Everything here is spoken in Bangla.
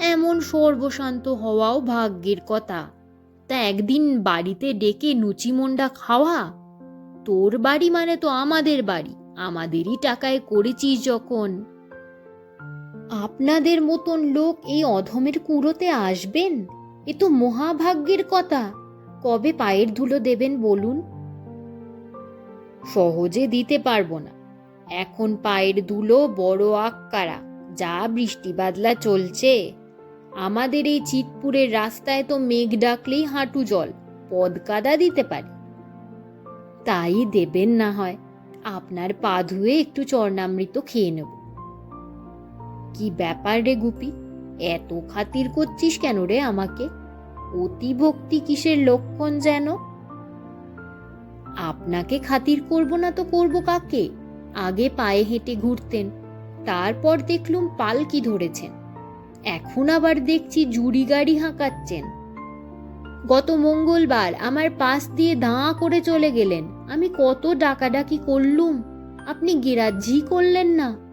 এমন সর্বশান্ত হওয়াও ভাগ্যের কথা। তা একদিন বাড়িতে ডেকে নুচিমন্ডা খাওয়া? তোর বাড়ি মানে তো আমাদের বাড়ি, আমাদেরই টাকায় করেছিস যখন। আপনাদের মতন লোক এই অধমের কুঁড়োতে আসবেন? এ তো মহাভাগ্যের কথা। কবে পায়ের ধুলো দেবেন বলুন? সহজে দিতে পারব না। এখন পায়ের ধুলো বড় আক্কারা, যা বৃষ্টি বাদলা চলছে। আমাদের এই চিতপুরের রাস্তায় তো মেঘ ডাকলেই হাঁটু জল, পদ কাদা দিতে পারি। তাই দেবেন না হয়, আপনার পা ধুয়ে একটু চরণামৃত খেয়ে নেব। কি ব্যাপার রে গুপি, এত খাতির করছিস কেন রে আমাকে? অতি ভক্তি কিসের লক্ষণ যেন? আপনাকে খাতির করব না তো করব কাকে? আগে পায়ে হেঁটে ঘুরতেন, তারপর দেখলুম পালকি ধরেছেন। এখন আবার দেখছি জুড়ি গাড়ি হাঁকাচ্ছেন। গত মঙ্গলবার আমার পাশ দিয়ে দাঁ করে চলে গেলেন। আমি কত ডাকাডাকি করলুম। আপনি গেরাজ্যি করলেন না।